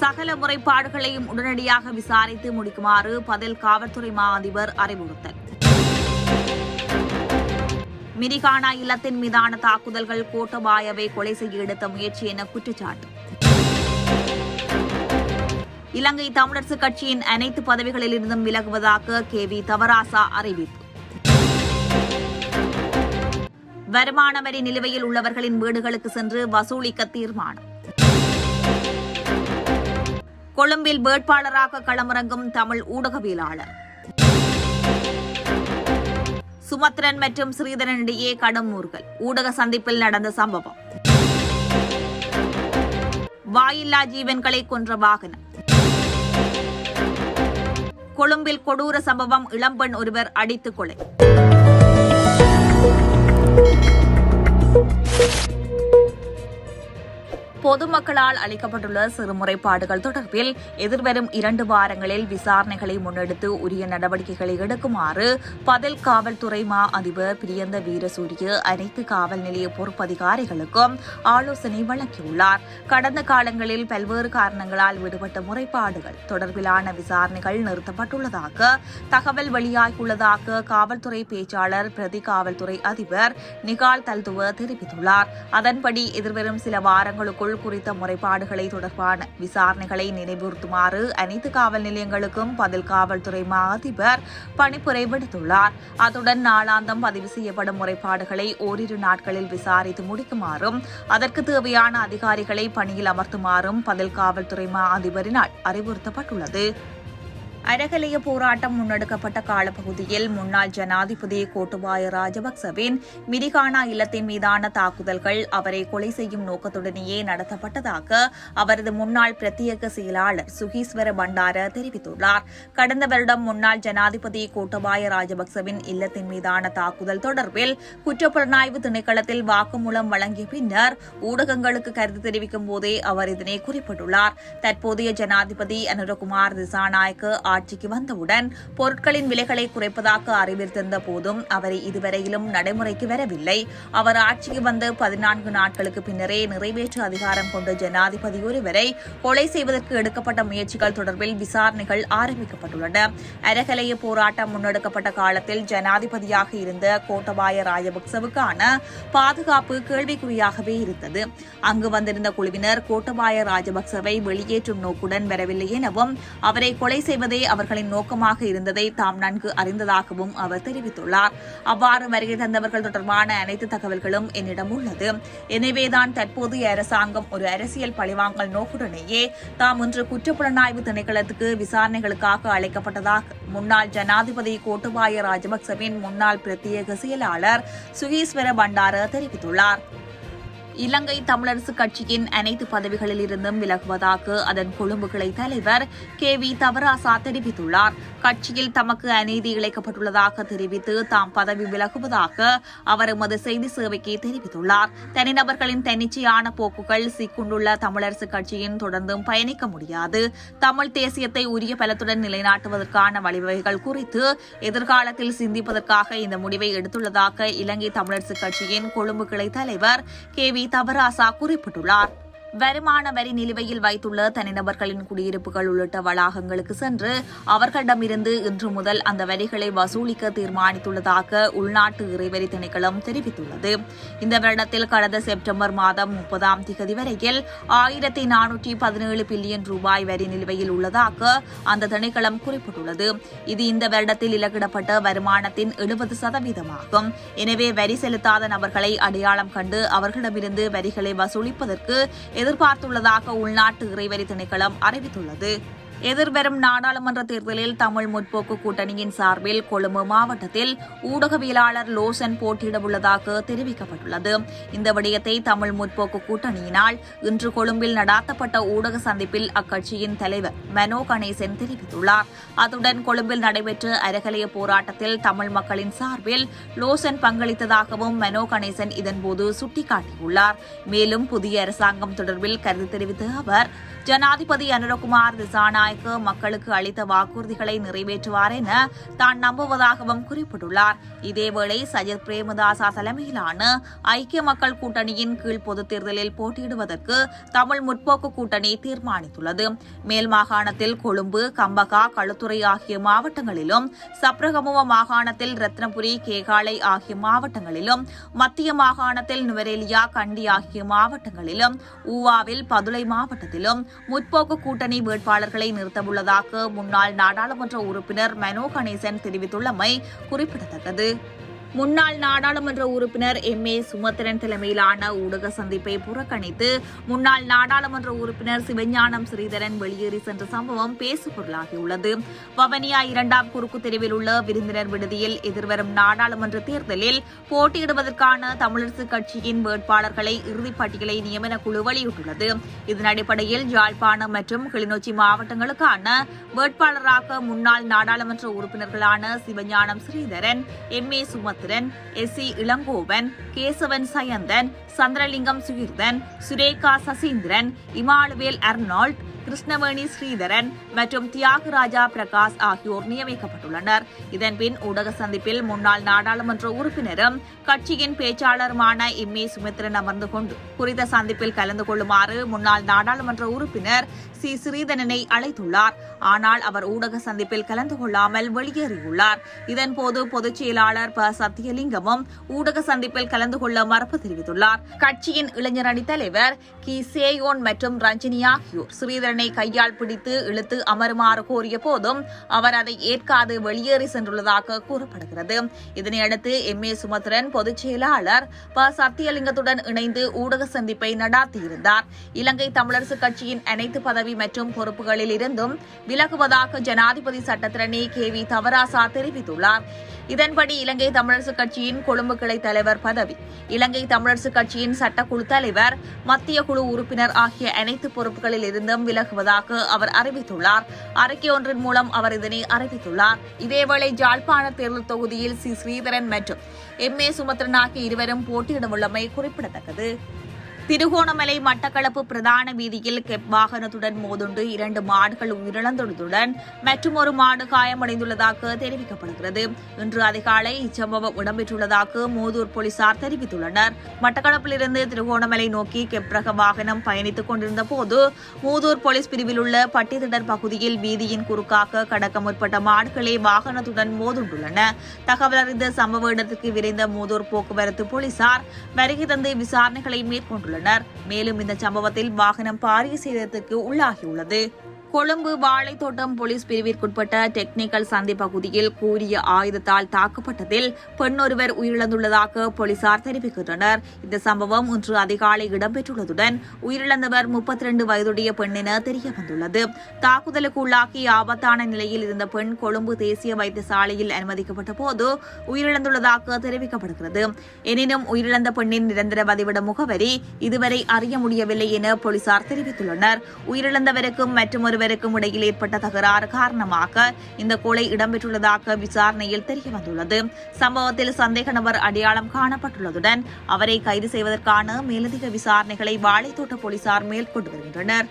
சகல முறைப்பாடுகளையும் உடனடியாக விசாரித்து முடிக்குமாறு பதில் காவல்துறை மா அதிபர் அறிவுறுத்தல். மிரிகானா இல்லத்தின் மீதான தாக்குதல்கள் கோட்டபாயவை கொலை செய்ய எடுத்த முயற்சி என குற்றச்சாட்டு. இலங்கை தமிழரசுக் கட்சியின் அனைத்து பதவிகளிலிருந்தும் விலகுவதாக கே வி தவராசா அறிவிப்பு. வருமான வரி நிலுவையில் உள்ளவர்களின் வீடுகளுக்கு சென்று வசூலிக்க தீர்மானம். கொழும்பில் வேட்பாளராக களமிறங்கும் தமிழ் ஊடகவியலாளர். சுமத்ரன் மற்றும் ஸ்ரீதரன் இடையே கடும் ஊர்கள். ஊடக சந்திப்பில் நடந்த சம்பவம். வாயில்லா ஜீவன்களை கொன்ற வாகனம். கொழும்பில் கொடூர சம்பவம் இளம்பெண் ஒருவர் அடித்து கொலை. பொதுமக்களால் அளிக்கப்பட்டுள்ள சிறு முறைப்பாடுகள் தொடர்பில் எதிர்வரும் இரண்டு வாரங்களில் விசாரணைகளை முன்னெடுத்து உரிய நடவடிக்கைகளை எடுக்குமாறு பதில் காவல்துறை மா அதிபர் பிரியந்த வீரசூரிய அனைத்து காவல் நிலைய பொறுப்பதிகாரிகளுக்கும் ஆலோசனை வழங்கியுள்ளார். கடந்த காலங்களில் பல்வேறு காரணங்களால் விடுபட்ட முறைப்பாடுகள் தொடர்பிலான விசாரணைகள் நிறுத்தப்பட்டுள்ளதாக தகவல் வெளியாகியுள்ளதாக காவல்துறை பேச்சாளர் பிரதி காவல்துறை அதிபர் நிகால் தல்துவ தெரிவித்துள்ளார். அதன்படி எதிர்வரும் சில வாரங்களுக்குள் குறித்த முறைப்பாடுகளை தொடர்பான விசாரணைகளை நினைவுறுத்துமாறு அனைத்து காவல் நிலையங்களுக்கும் பதில் காவல்துறை மா அதிபர் பணிப்புரை விடுத்துள்ளார். அத்துடன் நாளாந்தம் பதிவு செய்யப்படும் முறைப்பாடுகளை ஓரிரு நாட்களில் விசாரித்து முடிக்குமாறும் அதற்கு தேவையான அதிகாரிகளை பணியில் அமர்த்துமாறும் பதில் காவல்துறை மா அதிபரினால் அறிவுறுத்தப்பட்டுள்ளது. அரகலைய போராட்டம் முன்னெடுக்கப்பட்ட காலப்பகுதியில் முன்னாள் ஜனாதிபதி கோட்டுபாய ராஜபக்சவின் மிரிகானா இல்லத்தின் மீதான தாக்குதல்கள் அவரை கொலை செய்யும் நோக்கத்துடனேயே நடத்தப்பட்டதாக அவரது முன்னாள் பிரத்யேக செயலாளர் சுகீஸ்வர பண்டார தெரிவித்துள்ளார். கடந்த வருடம் முன்னாள் ஜனாதிபதி கோட்டபாய ராஜபக்சவின் இல்லத்தின் மீதான தாக்குதல் தொடர்பில் குற்றப்புலனாய்வு திணைக்களத்தில் வாக்குமூலம் வழங்கிய பின்னர் ஊடகங்களுக்கு கருத்து தெரிவிக்கும் போதே அவர் இதனை குறிப்பிட்டுள்ளார். தற்போதைய ஜனாதிபதி அனுரகுமார் திசாநாயக்கு ஆட்சிக்கு வந்தவுடன் பொருட்களின் விலைகளை குறைப்பதாக அறிவித்திருந்த போதும் அவரை இதுவரையிலும் நடைமுறைக்கு வரவில்லை. அவர் ஆட்சிக்கு வந்து பதினான்கு நாட்களுக்கு பின்னரே நிறைவேற்று அதிகாரம் கொண்ட ஜனாதிபதி ஒருவரை கொலை செய்வதற்கு எடுக்கப்பட்ட முயற்சிகள் தொடர்பில் விசாரணைகள் ஆரம்பிக்கப்பட்டுள்ளன. அரகலைய போராட்டம் முன்னெடுக்கப்பட்ட காலத்தில் ஜனாதிபதியாக இருந்த கோட்டபாய ராஜபக்சவுக்கான பாதுகாப்பு கேள்விக்குறியாகவே இருந்தது. அங்கு வந்திருந்த குழுவினர் கோட்டபாய ராஜபக்சவை வெளியேற்றும் நோக்குடன் வரவில்லை எனவும் அவரை கொலை செய்வதே அவர்களின் நோக்கமாக இருந்ததை தாம் நன்கு அறிந்ததாகவும் அவர் தெரிவித்துள்ளார். அவ்வாறு வருகை தந்தவர்கள் தொடர்பான அனைத்து தகவல்களும் என்னிடம் உள்ளது. எனவேதான் தற்போதைய அரசாங்கம் ஒரு அரசியல் பழிவாங்கல் நோக்குடனேயே தாம் இன்று குற்றப்புலனாய்வு திணைக்களத்துக்கு விசாரணைகளுக்காக அழைக்கப்பட்டதாக முன்னாள் ஜனாதிபதி கோட்டுபாய ராஜபக்சவின் முன்னாள் பிரத்யேக செயலாளர் சுகீஸ்வர பண்டார தெரிவித்துள்ளார். இலங்கை தமிழரசு கட்சியின் அனைத்து பதவிகளில் இருந்தும் விலகுவதாக அதன் கொழும்பு கிளை தலைவர் கே வி தவராசா தெரிவித்துள்ளார். கட்சியில் தமக்கு அநீதி இழைக்கப்பட்டுள்ளதாக தெரிவித்து தாம் பதவி விலகுவதாக அவர் எமது செய்தி சேவைக்கு தெரிவித்துள்ளார். தனிநபர்களின் தன்னிச்சையான போக்குகள் சிக்குண்டுள்ள தமிழரசு கட்சியின் தொடர்ந்தும் பயணிக்க முடியாது. தமிழ் தேசியத்தை உரிய பலத்துடன் நிலைநாட்டுவதற்கான வழிவகைகள் குறித்து எதிர்காலத்தில் சிந்திப்பதற்காக இந்த முடிவை எடுத்துள்ளதாக இலங்கை தமிழரசு கட்சியின் கொழும்பு கிளை தலைவர் கே வி தவராசா குறிப்பிட்டுள்ளார். வருமான வரி நிலுவையில் வைத்துள்ள தனிநபர்களின் குடியிருப்புகள் உள்ளிட்ட வளாகங்களுக்கு சென்று அவர்களிடமிருந்து இன்று முதல் அந்த வரிகளை வசூலிக்க தீர்மானித்துள்ளதாக உள்நாட்டு இறைவரி திணைக்களம் தெரிவித்துள்ளது. இந்த வருடத்தில் கடந்த செப்டம்பர் மாதம் முப்பதாம் திகதி வரையில் ஆயிரத்தி நானூற்றி பதினேழு பில்லியன் ரூபாய் வரி நிலுவையில் உள்ளதாக அந்த திணைக்களம் குறிப்பிட்டுள்ளது. இது இந்த வருடத்தில் இலக்கிடப்பட்ட வருமானத்தின் எழுபது சதவீதமாகும். எனவே வரி செலுத்தாத நபர்களை அடையாளம் கண்டு அவர்களிடமிருந்து வரிகளை வசூலிப்பதற்கு எதிர்பார்த்துள்ளதாக உள்நாட்டு இறைவரி திணைக்களம் அறிவித்துள்ளது. எதிர்வரும் நாடாளுமன்ற தேர்தலில் தமிழ் முற்போக்கு கூட்டணியின் சார்பில் கொழும்பு மாவட்டத்தில் ஊடகவியலாளர் லோசன் போட்டியிடவுள்ளதாக தெரிவிக்கப்பட்டுள்ளது. இந்த விடயத்தை தமிழ் முற்போக்கு கூட்டணியினால் இன்று கொழும்பில் நடாத்தப்பட்ட ஊடக சந்திப்பில் அக்கட்சியின் தலைவர் மனோ கணேசன் தெரிவித்துள்ளார். அத்துடன் கொழும்பில் நடைபெற்ற அரகலைய போராட்டத்தில் தமிழ் மக்களின் சார்பில் லோசன் பங்களித்ததாகவும் மனோ கணேசன் இதன்போது சுட்டிக்காட்டியுள்ளார். மேலும் புதிய அரசாங்கம் தொடர்பில் கருத்து தெரிவித்த அவர் ஜனாதிபதி அனுரகுமார் திசாநாயக்க மக்களுக்கு அளித்த வாக்குறுதிகளை நிறைவேற்றுவார் என தான் நம்புவதாகவும் குறிப்பிட்டுள்ளார். இதேவேளை சஜித் பிரேமதாசா தலைமையிலான ஐக்கிய மக்கள் கூட்டணியின் கீழ் பொதுத் தேர்தலில் போட்டியிடுவதற்கு தமிழ் முற்போக்கு கூட்டணி தீர்மானித்துள்ளது. மேல் மாகாணத்தில் கொழும்பு கம்பகா களுத்துறை ஆகிய மாவட்டங்களிலும் சப்ரகமுவ மாகாணத்தில் ரத்னபுரி கேகாலை ஆகிய மாவட்டங்களிலும் மத்திய மாகாணத்தில் நுவரேலியா கண்டி ஆகிய மாவட்டங்களிலும் ஊவாவில் பதுளை மாவட்டத்திலும் முற்போக்கு கூட்டணி வேட்பாளர்களை நிறுத்தவுள்ளதாக முன்னாள் நாடாளுமன்ற உறுப்பினர் மனோ கணேசன் தெரிவித்துள்ளமை குறிப்பிடத்தக்கது. முன்னாள் நாடாளுமன்ற உறுப்பினர் எம். ஏ. சுமத்திரன் தலைமையிலான ஊடக சந்திப்பை புறக்கணித்து முன்னாள் நாடாளுமன்ற உறுப்பினர் சிவஞானம் ஸ்ரீதரன் வெளியேறி சென்ற சம்பவம் பேசுபொருளாகியுள்ளது. வவனியா இரண்டாம் குறுக்கு தெருவில் உள்ள விருந்தினர் விடுதியில் எதிர்வரும் நாடாளுமன்ற தேர்தலில் போட்டியிடுவதற்கான தமிழரசுக் கட்சியின் வேட்பாளர்களை இறுதிப் பட்டியலை நியமன குழு வெளியிட்டுள்ளது. இதன் அடிப்படையில் யாழ்ப்பாணம் மற்றும் கிளிநொச்சி மாவட்டங்களுக்கான வேட்பாளராக முன்னாள் நாடாளுமன்ற உறுப்பினர்களான Sivagnanam Sritharan M. A. Sumanthiran S. C. Ilangovan Kesavan Sayanthan Chandralingam Sukirthan Sureka Sasindran Emmanuel Arnold Krishnaveni Sritharan மற்றும் தியாகராஜா பிரகாஷ் ஆகியோர் நியமிக்கப்பட்டுள்ளனர். இதன்பின் ஊடக சந்திப்பில் முன்னாள் நாடாளுமன்ற உறுப்பினரும் கட்சியின் பேச்சாளருமான இம்மி சுமித்ரன் அமர்ந்து கொண்டு குறித்த சந்திப்பில் கலந்து கொள்ளுமாறு முன்னாள் நாடாளுமன்ற உறுப்பினர் சி ஸ்ரீதரனை அழைத்துள்ளார். ஆனால் அவர் ஊடக சந்திப்பில் கலந்து கொள்ளாமல் வெளியேறியுள்ளார். இதன்போது பொதுச் செயலாளர் ப. சத்தியலிங்கமும் ஊடக சந்திப்பில் கலந்து கொள்ள மறுப்பு தெரிவித்துள்ளார். கட்சியின் இளைஞர் அணி தலைவர் கி. சேயோன் மற்றும் ரஞ்சினி ஆகியோர் ஸ்ரீதரனை கையால் பிடித்து இழுத்து அமருமாறு கோரிய போதும் அவர் அதை ஏற்காது வெளியேறி சென்றுள்ளதாக கூறப்படுகிறது. இதனையடுத்து எம். ஏ. சுமத்ரன் பொதுச் செயலாளர் ப. சத்தியலிங்கத்துடன் இணைந்து ஊடக சந்திப்பை நடாத்தியிருந்தார். இலங்கை தமிழரசு கட்சியின் அனைத்து பதவி மற்றும் பொறுப்புகளில் இருந்தும் விலகுவதாக ஜனாதிபதி சட்டத்திரணி கே வி தவராசா தெரிவித்துள்ளார். இதன்படி இலங்கை தமிழரசு கட்சியின் கொழும்பு கிளை தலைவர் பதவி இலங்கை தமிழரசு கட்சியின் சட்டக்குழு தலைவர் மத்திய குழு உறுப்பினர் ஆகிய அனைத்து பொறுப்புகளில் இருந்தும் விலகுவதாக அவர் அறிவித்துள்ளார். அறிக்கை ஒன்றின் மூலம் அவர் இதனை அறிவித்துள்ளார். இதேவேளை ஜாழ்ப்பாண தேர்தல் தொகுதியில் சி. ஸ்ரீதரன் மற்றும் எம். ஏ. சுமத்ரன் ஆகிய இருவரும் போட்டியிடவுள்ளமை குறிப்பிடத்தக்கது. திருகோணமலை மட்டக்களப்பு பிரதான வீதியில் கெப் வாகனத்துடன் மோதுண்டு இரண்டு மாடுகள் உயிரிழந்துள்ளதுடன் மற்றுமொரு மாடு காயமடைந்துள்ளதாக தெரிவிக்கப்படுகிறது. இன்று அதிகாலை இச்சம்பவம் இடம்பெற்றுள்ளதாக மூதூர் போலீசார் தெரிவித்துள்ளனர். மட்டக்களப்பிலிருந்து திருகோணமலை நோக்கி கெப் ரக வாகனம் பயணித்துக் கொண்டிருந்த போது மூதூர் போலீஸ் பிரிவில் உள்ள பட்டித்திடர் பகுதியில் வீதியின் குறுக்காக கடக்க முற்பட்ட மாடுகளே வாகனத்துடன் மோதுண்டுள்ளன. தகவல் அறிந்த சம்பவ இடத்திற்கு விரைந்த மூதூர் போக்குவரத்து போலீசார் வருகை தந்து விசாரணைகளை மேற்கொண்டுள்ளனர். மேலும் இந்த சம்பவத்தில் வாகனம் பாரிய சேதத்துக்கு உள்ளாகியுள்ளது. கொழும்பு வாழைத்தோட்டம் போலீஸ் பிரிவிற்குட்பட்ட டெக்னிக்கல் சந்தி பகுதியில் கூறிய ஆயுதத்தால் தாக்கப்பட்டதில் பெண்ணொருவர் உயிரிழந்துள்ளதாக போலீசார் தெரிவிக்கின்றனர். இந்த சம்பவம் இன்று அதிகாலை இடம்பெற்றுள்ளதுடன் உயிரிழந்தவர் முப்பத்தி இரண்டு வயதுடைய பெண் என தெரியவந்துள்ளது. தாக்குதலுக்கு உள்ளாகி ஆபத்தான நிலையில் இருந்த பெண் கொழும்பு தேசிய வைத்தியசாலையில் அனுமதிக்கப்பட்ட போது உயிரிழந்துள்ளதாக தெரிவிக்கப்படுகிறது. எனினும் உயிரிழந்த பெண்ணின் நிரந்தர வதிவிட முகவரி இதுவரை அறிய முடியவில்லை என போலீசார் தெரிவித்துள்ளனர். உயிரிழந்தவருக்கும் மற்றும் இருவருக்கும் இடையில் ஏற்பட்ட தகராறு காரணமாக இந்த கொலை இடம்பெற்றுள்ளதாக விசாரணையில் தெரியவந்துள்ளது. சம்பவத்தில் சந்தேக நபர் அடையாளம் காணப்பட்டுள்ளதுடன் அவரை கைது செய்வதற்கான மேலதிக விசாரணைகளை வாழைத்தோட்ட போலீசார் மேற்கொண்டு வருகின்றனர்.